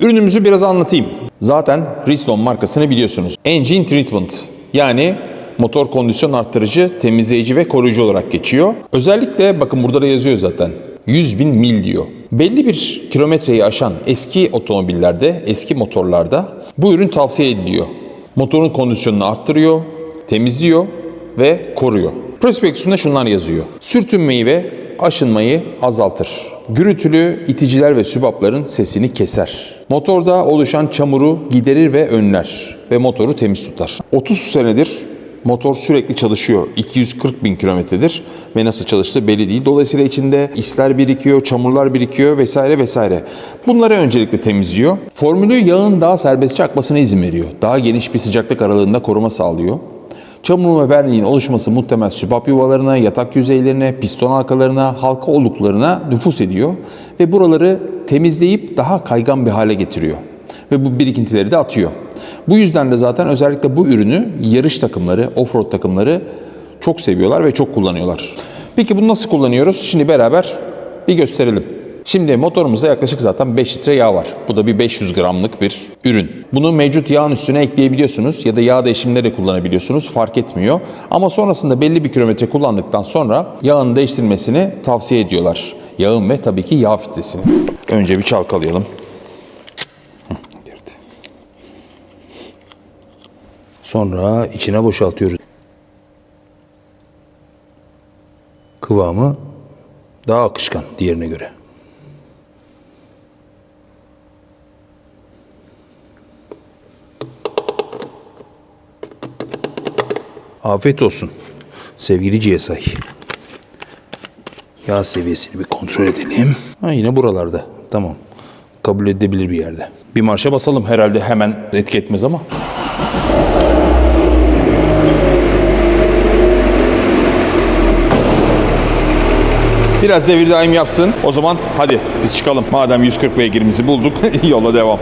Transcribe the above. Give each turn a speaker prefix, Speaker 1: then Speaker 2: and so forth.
Speaker 1: Ürünümüzü biraz anlatayım. Zaten Riston markasını biliyorsunuz. Engine Treatment yani motor kondisyon arttırıcı, temizleyici ve koruyucu olarak geçiyor. Özellikle bakın burada da yazıyor zaten. 100 bin mil diyor. Belli bir kilometreyi aşan eski otomobillerde, eski motorlarda bu ürün tavsiye ediliyor. Motorun kondisyonunu arttırıyor, temizliyor ve koruyor. Prospektüsünde şunlar yazıyor. Sürtünmeyi ve aşınmayı azaltır. Gürültülü iticiler ve sübapların sesini keser. Motorda oluşan çamuru giderir ve önler ve motoru temiz tutar. 30 senedir motor sürekli çalışıyor. 240 bin kilometredir ve nasıl çalıştığı belli değil. Dolayısıyla içinde isler birikiyor, çamurlar birikiyor vesaire vesaire. Bunları öncelikle temizliyor. Formülü yağın daha serbestçe akmasına izin veriyor. Daha geniş bir sıcaklık aralığında koruma sağlıyor. Çamur ve verniğin oluşması muhtemel sübap yuvalarına, yatak yüzeylerine, piston halkalarına, halka oluklarına nüfus ediyor ve buraları temizleyip daha kaygan bir hale getiriyor. Ve bu birikintileri de atıyor. Bu yüzden de zaten özellikle bu ürünü yarış takımları, offroad takımları çok seviyorlar ve çok kullanıyorlar. Peki bunu nasıl kullanıyoruz? Şimdi beraber bir gösterelim. Şimdi motorumuzda yaklaşık zaten 5 litre yağ var. Bu da bir 500 gramlık bir ürün. Bunu mevcut yağın üstüne ekleyebiliyorsunuz ya da yağ değişiminde de kullanabiliyorsunuz. Fark etmiyor. Ama sonrasında belli bir kilometre kullandıktan sonra yağın değiştirilmesini tavsiye ediyorlar. Yağın ve tabii ki yağ filtresini. Önce bir çalkalayalım. Sonra içine boşaltıyoruz. Kıvamı daha akışkan diğerine göre. Afiyet olsun sevgili GSI. Yağ seviyesini bir kontrol edelim. Ha, yine buralarda. Tamam. Kabul edebilir bir yerde. Bir marşa basalım herhalde hemen etki etmez ama. Biraz devir daim yapsın. O zaman hadi biz çıkalım. Madem 140 beygirimizi bulduk yola devam.